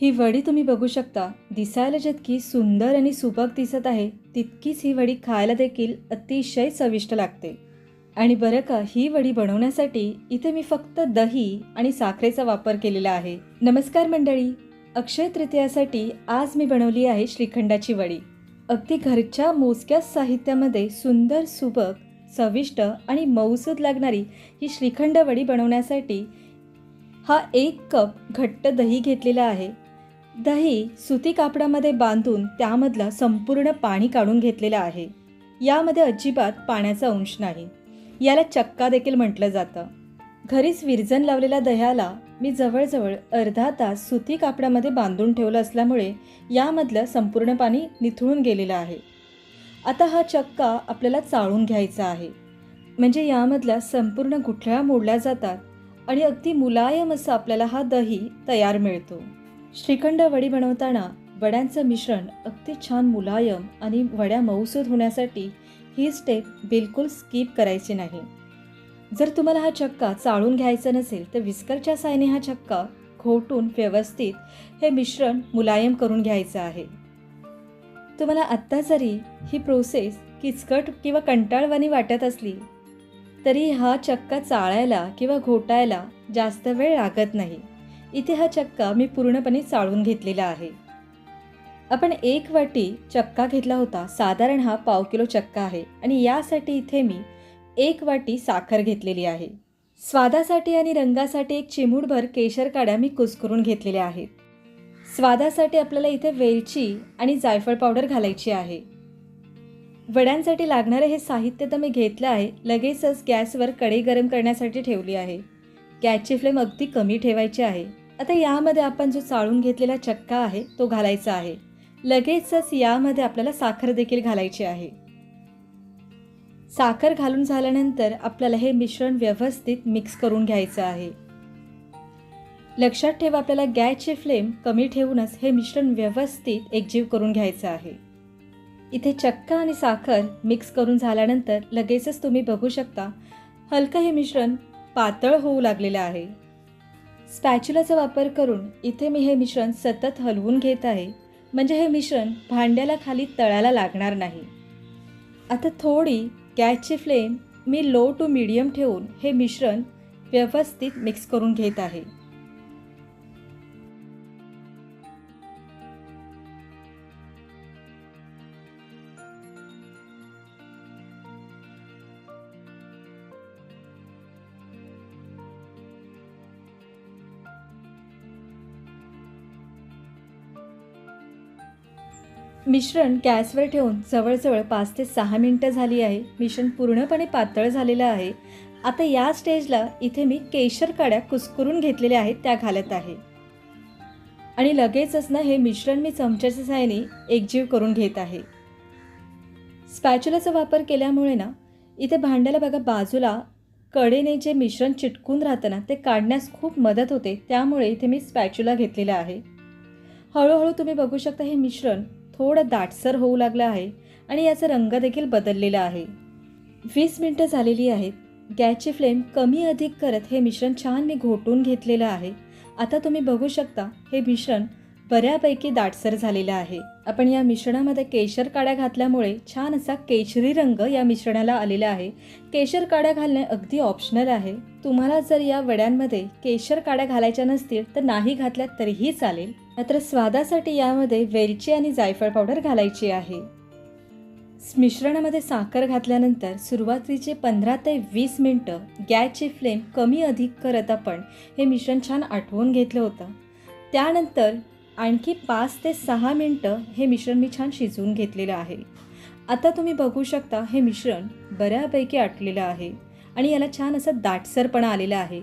ही वडी तुम्ही बघू शकता. दिसायला जितकी सुंदर आणि सुबक दिसत आहे तितकीच ही वडी खायला देखील अतिशय चविष्ट लागते. आणि बरं का ही वडी बनवण्यासाठी इथे मी फक्त दही आणि साखरेचा वापर केलेला आहे. नमस्कार मंडळी. अक्षय तृतीयासाठी आज मी बनवली आहे श्रीखंडाची वडी. अगदी घरच्या मोजक्या साहित्यामध्ये सुंदर सुबक चविष्ट आणि मऊसूद लागणारी ही श्रीखंड वडी बनवण्यासाठी हा एक कप घट्ट दही घेतलेला आहे. दही सुती कापडामध्ये बांधून त्यामधलं संपूर्ण पाणी काढून घेतलेलं आहे. यामध्ये अजिबात पाण्याचा अंश नाही. याला चक्का देखील म्हटलं जातं. घरीच विरजन लावलेल्या दह्याला मी जवळजवळ अर्धा तास सुती कापडामध्ये बांधून ठेवलं असल्यामुळे यामधलं संपूर्ण पाणी निथळून गेलेलं आहे. आता हा चक्का आपल्याला चाळून घ्यायचा आहे. म्हणजे यामधल्या संपूर्ण गुठळ्या मोडल्या जातात आणि अगदी मुलायम असं आपल्याला हा दही तयार मिळतो. श्रीखंड वडी बनवताना वड्यांचं मिश्रण अगदी छान मुलायम आणि वड्या मऊसूद होण्यासाठी ही स्टेप बिलकुल स्किप करायची नाही. जर तुम्हाला हा चक्का चाळून घ्यायचा नसेल तर विस्करच्या सायने हा चक्का घोटून व्यवस्थित हे मिश्रण मुलायम करून घ्यायचं आहे. तुम्हाला आत्ता जरी ही प्रोसेस किचकट किंवा कंटाळवाणी वाटत असली तरी हा चक्का चाळायला किंवा घोटायला जास्त वेळ लागत नाही. इथे हा चक्का मी पूर्णपणे चाळून घेतलेला आहे. आपण एक वाटी चक्का घेतला होता. साधारण हा पाव किलो चक्का आहे आणि यासाठी इथे मी एक वाटी साखर घेतलेली आहे. स्वादासाठी आणि रंगासाठी एक चिमूटभर केशर काड्या मी कुस्करून घेतलेल्या आहेत. स्वादासाठी आपल्याला इथे वेलची आणि जायफळ पावडर घालायची आहे. वड्यांसाठी लागणारे हे साहित्य तर मी घेतलं आहे. लगेचच गॅसवर कढई गरम करण्यासाठी ठेवली आहे. गॅसची फ्लेम अगदी कमी ठेवायची आहे. आता यामध्ये आपण जो चाळून घेतलेला चक्का आहे तो घालायचा आहे. लगेचच यामध्ये आपल्याला साखर देखील घालायची आहे. साखर घालून झाल्यानंतर आपल्याला हे मिश्रण व्यवस्थित मिक्स करून घ्यायचं आहे. लक्षात ठेवा आपल्याला गॅसची फ्लेम कमी ठेवूनच हे मिश्रण व्यवस्थित एकजीव करून घ्यायचं आहे. इथे चक्का आणि साखर मिक्स करून झाल्यानंतर लगेचच तुम्ही बघू शकता हलकं हे मिश्रण पातळ होऊ लागलेलं आहे. स्पॅच्युलाचा वापर करून इथे मी हे मिश्रण सतत हलवून घेत आहे. म्हणजे हे मिश्रण भांड्याला खाली तळायला लागणार नाही. आता थोडी गॅसची फ्लेम मी लो टू मीडियम ठेवून हे मिश्रण व्यवस्थित मिक्स करून घेत आहे. मिश्रण गॅसवर ठेवून जवळजवळ पाच ते सहा मिनटं झाली आहे. मिश्रण पूर्णपणे पातळ झालेलं आहे. आता या स्टेजला इथे मी केशर काड्या कुस्करून घेतलेल्या आहेत त्या घालत आहे. आणि लगेचच ना हे मिश्रण मी चमच्याच्या साहाय्याने एकजीव करून घेत आहे. स्पॅच्युलाचा वापर केल्यामुळे ना इथे भांड्याला बघा बाजूला कडेने जे मिश्रण चिटकून राहतं ना ते काढण्यास खूप मदत होते. त्यामुळे इथे मी स्पॅच्युला घेतलेला आहे. हळूहळू तुम्ही बघू शकता हे मिश्रण थोडं दाटसर होऊ लागलं आहे आणि याचा रंग देखील बदललेला आहे. वीस मिनटं झालेली आहेत. गॅसची फ्लेम कमी अधिक करत हे मिश्रण छान मी घोटून घेतलेलं आहे. आता तुम्ही बघू शकता हे मिश्रण बऱ्यापैकी दाटसर झालेला आहे. आपण या मिश्रणामध्ये केशर काड्या घातल्यामुळे छान असा केशरी रंग या मिश्रणाला आलेला आहे. केशर काड्या घालणे अगदी ऑप्शनल आहे. तुम्हाला जर या वड्यांमध्ये केशर काड्या घालायच्या नसतील तर नाही घातल्या तरीही चालेल. मात्र स्वादासाठी यामध्ये वेलची आणि जायफळ पावडर घालायची आहे. मिश्रणामध्ये साखर घातल्यानंतर सुरुवातीचे पंधरा ते वीस मिनटं गॅसची फ्लेम कमी अधिक करत आपण हे मिश्रण छान आठवून घेतलं होतं. त्यानंतर आणखी पाच ते सहा मिनटं हे मिश्रण मी छान शिजवून घेतलेलं आहे. आता तुम्ही बघू शकता हे मिश्रण बऱ्यापैकी आटलेलं आहे आणि याला छान असं दाटसरपणा आलेला आहे.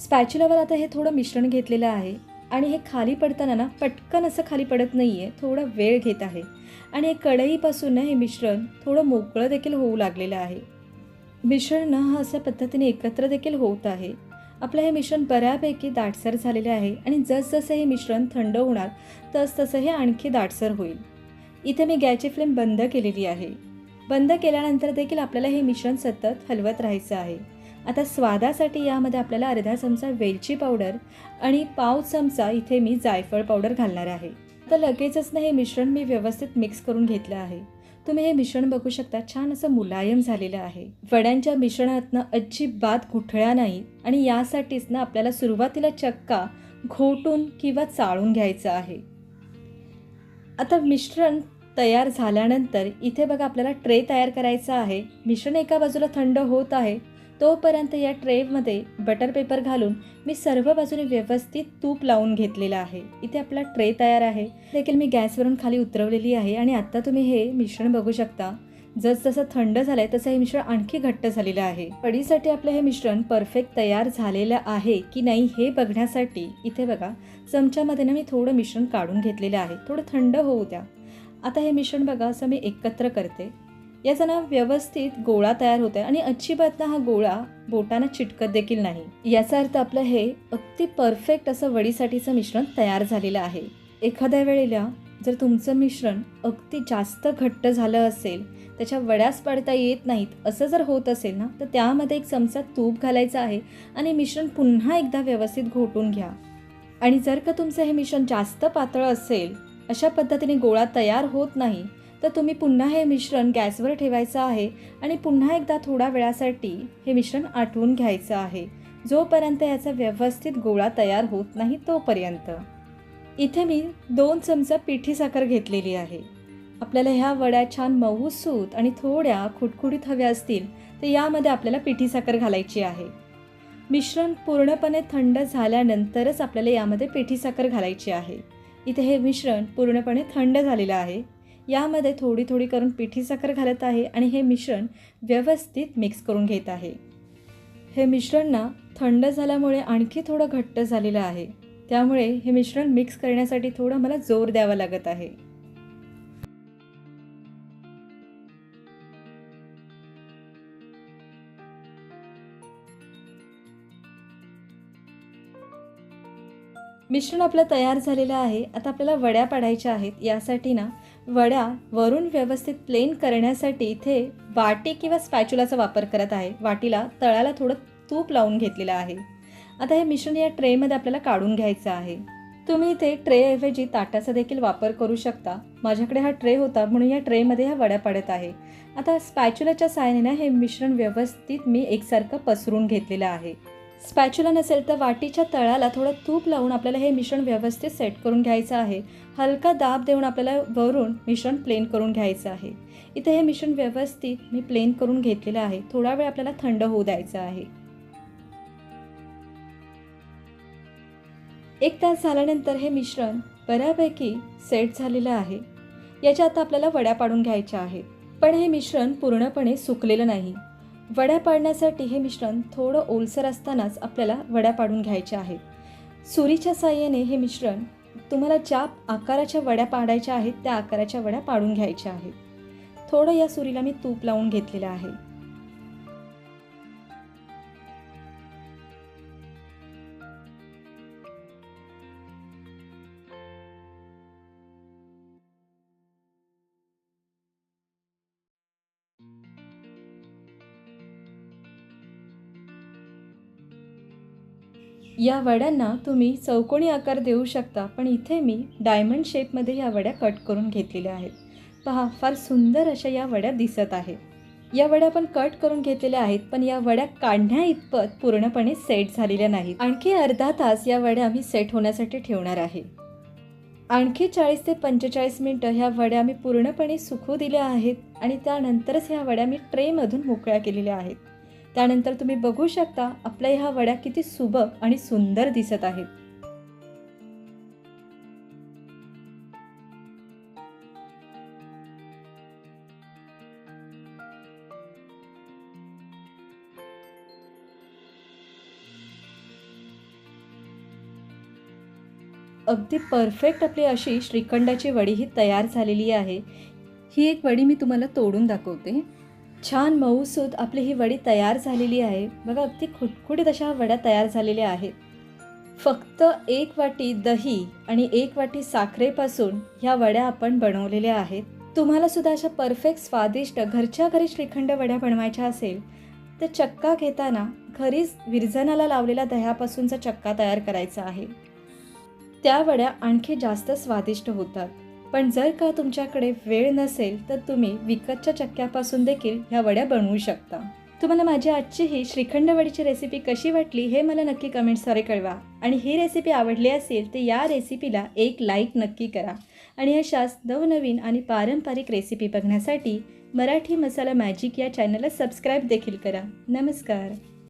स्पॅच्युलावर आता हे थोडं मिश्रण घेतलेलं आहे आणि हे खाली पडताना ना पटकन असं खाली पडत नाही आहे थोडा वेळ घेत आहे. आणि हे कढईपासून हे मिश्रण थोडं मोकळं देखील होऊ लागलेलं आहे. मिश्रण हा अशा पद्धतीने एकत्र देखील होत आहे. आपलं हे मिश्रण बऱ्यापैकी दाटसर झालेले आहे आणि जसजसं हे मिश्रण थंड होणार तसतसं हे आणखी दाटसर होईल. इथे मी गॅसची फ्लेम बंद केलेली आहे. बंद केल्यानंतर देखील आपल्याला हे मिश्रण सतत हलवत राहायचं आहे. आता स्वादासाठी यामध्ये आपल्याला अर्धा चमचा वेलची पावडर आणि पाव चमचा इथे मी जायफळ पावडर घालणार आहे. आता लगेचच ना हे मिश्रण मी व्यवस्थित मिक्स करून घेतलं आहे. तुम्ही हे मिश्रण बघू शकता छान असं मुलायम झालेलं आहे. वड्यांच्या मिश्रणातनं अजिबात गुठळ्या नाही आणि यासाठीच ना आपल्याला सुरुवातीला चक्का घोटून किंवा चाळून घ्यायचं आहे. आता मिश्रण तयार झाल्यानंतर इथे बघा आपल्याला ट्रे तयार करायचा आहे. मिश्रण एका बाजूला थंड होत आहे. तोपर्यंत या ट्रेमध्ये बटर पेपर घालून मी सर्व बाजूने व्यवस्थित तूप लावून घेतलेलं आहे. इथे आपला ट्रे तयार आहे. देखील मी गॅसवरून खाली उतरवलेली आहे आणि आत्ता तुम्ही हे मिश्रण बघू शकता. जसजसं थंड झालंय तसं हे मिश्रण आणखी घट्ट झालेलं आहे. पडीसाठी आपलं हे मिश्रण परफेक्ट तयार झालेलं आहे की नाही हे बघण्यासाठी इथे बघा चमच्यामध्ये ना मी थोडं मिश्रण काढून घेतलेलं आहे. थोडं थंड होऊ द्या. आता हे मिश्रण बघा असं मी एकत्र करते. याचा ना व्यवस्थित गोळा तयार होत आहे आणि अजिबात हा गोळा बोटानं चिटकत देखील नाही. याचा अर्थ आपलं हे अगदी परफेक्ट असं वडीसाठीचं मिश्रण तयार झालेलं आहे. एखाद्या वेळेला जर तुमचं मिश्रण अगदी जास्त घट्ट झालं असेल त्याच्या वड्यास पाडता येत नाहीत असं जर होत असेल ना तर त्यामध्ये एक चमचा तूप घालायचं आहे आणि मिश्रण पुन्हा एकदा व्यवस्थित घोटून घ्या. आणि जर का तुमचं हे मिश्रण जास्त पातळ असेल अशा पद्धतीने गोळा तयार होत नाही तर तुम्ही पुन्हा हे मिश्रण गॅसवर ठेवायचं आहे आणि पुन्हा एकदा थोड्या वेळासाठी हे मिश्रण आटवून घ्यायचं आहे. जोपर्यंत याचा व्यवस्थित गोळा तयार होत नाही तोपर्यंत. इथे मी दोन चमचा पिठी साखर घेतलेली आहे. आपल्याला ह्या वड्या छान मऊसूत आणि थोड्या खुटखुटीत हव्या असतील तर यामध्ये आपल्याला पिठी साखर घालायची आहे. मिश्रण पूर्णपणे थंड झाल्यानंतरच आपल्याला यामध्ये पिठी साखर घालायची आहे. इथे हे मिश्रण पूर्णपणे थंड झालेलं आहे. यामध्ये थोडी थोडी करून पिठी साखर घालत आहे आणि हे मिश्रण व्यवस्थित मिक्स करून घेत आहे. हे मिश्रण ना थंड झाल्यामुळे आणखी थोडं घट्ट झालेलं आहे. त्यामुळे हे मिश्रण मिक्स करण्यासाठी थोडं मला जोर द्यावा लागत आहे. मिश्रण आपलं तयार झालेलं आहे. आता आपल्याला वड्या पाडायच्या आहेत. यासाठी ना वड्या वरून व्यवस्थित प्लेन करण्यासाठी इथे वाटी किंवा स्पॅच्युलाचा वापर करत आहे. वाटीला तळाला थोडं तूप लावून घेतलेलं आहे. आता हे मिश्रण या ट्रेमध्ये आपल्याला काढून घ्यायचं आहे. तुम्ही इथे ट्रेऐवजी ताटाचा देखील वापर करू शकता. माझ्याकडे हा ट्रे होता म्हणून या ट्रेमध्ये ह्या वड्या पडत आहे. आता स्पॅच्युलाच्या साहाय्याने हे मिश्रण व्यवस्थित मी एकसारखं पसरून घेतलेलं आहे. स्पॅच्युला नसेल तर वाटीच्या तळाला थोडं तूप लावून आपल्याला हे मिश्रण व्यवस्थित सेट करून घ्यायचं आहे. हलका दाब देऊन आपल्याला वरून मिश्रण प्लेन करून घ्यायचं आहे. इथे हे मिश्रण व्यवस्थित मी प्लेन करून घेतलेलं आहे. थोडा वेळ आपल्याला थंड होऊ द्यायचं आहे. एक तास झाल्यानंतर हे मिश्रण बऱ्यापैकी सेट झालेलं आहे. याच्या आता आपल्याला वड्या पाडून घ्यायच्या आहेत. पण हे मिश्रण पूर्णपणे सुकलेलं नाही. वड्या पाडण्यासाठी हे मिश्रण थोडं ओलसर असतानाच आपल्याला वड्या पाडून घ्यायच्या आहेत. सुरीच्या साह्याने हे मिश्रण तुम्हाला ज्या आकाराच्या वड्या पाडायच्या आहेत त्या आकाराच्या वड्या पाडून घ्यायच्या आहेत. थोडं या सुरीला मी तूप लावून घेतलेलं आहे. या वड्यांना तुम्ही चौकोनी आकार देऊ शकता पण इथे मी डायमंड शेपमध्ये या वड्या कट करून घेतलेल्या आहेत. पहा फार सुंदर अशा या वड्या दिसत आहेत. या वड्या पण कट करून घेतलेल्या आहेत पण या वड्या काढण्या इतपत पूर्णपणे सेट झालेल्या नाहीत. आणखी अर्धा तास या वड्या मी सेट होण्यासाठी ठेवणार आहे. आणखी चाळीस ते पंचेचाळीस मिनटं ह्या वड्या मी पूर्णपणे सुकू दिल्या आहेत आणि त्यानंतरच ह्या वड्या मी ट्रेमधून मोकळ्या केलेल्या आहेत. त्यानंतर तुम्ही बघू शकता आपल्या ह्या वड्या किती सुबक आणि सुंदर दिसत आहेत. अगदी परफेक्ट आपली अशी श्रीखंडाची वडी ही तयार झालेली आहे. ही एक वडी मी तुम्हाला तोडून दाखवते. छान मऊसूद आपली ही वडी तयार झालेली आहे. बघा अगदी खुटखुटीत अशा वड्या तयार झालेल्या आहेत. फक्त एक वाटी दही आणि एक वाटी साखरेपासून ह्या वड्या आपण बनवलेल्या आहेत. तुम्हाला सुद्धा अशा परफेक्ट स्वादिष्ट घरच्या घरी श्रीखंड वड्या बनवायच्या असेल तर चक्का घेताना घरीच विरजनाला लावलेल्या दह्यापासूनचा चक्का तयार करायचा आहे. त्या वड्या आणखी जास्त स्वादिष्ट होतात. पण जर का तुमच्याकडे वेळ नसेल तर तुम्ही विकतच्या चक्क्यापासून देखील ह्या वड्या बनवू शकता. तुम्हाला माझी आजची ही श्रीखंड वडीची रेसिपी कशी वाटली हे मला नक्की कमेंट्सद्वारे कळवा. आणि ही रेसिपी आवडली असेल तर या रेसिपीला एक लाईक नक्की करा. आणि अशाच नवनवीन आणि पारंपरिक रेसिपी बघण्यासाठी मराठी मसाला मॅजिक या चॅनलला सबस्क्राईब देखील करा. नमस्कार.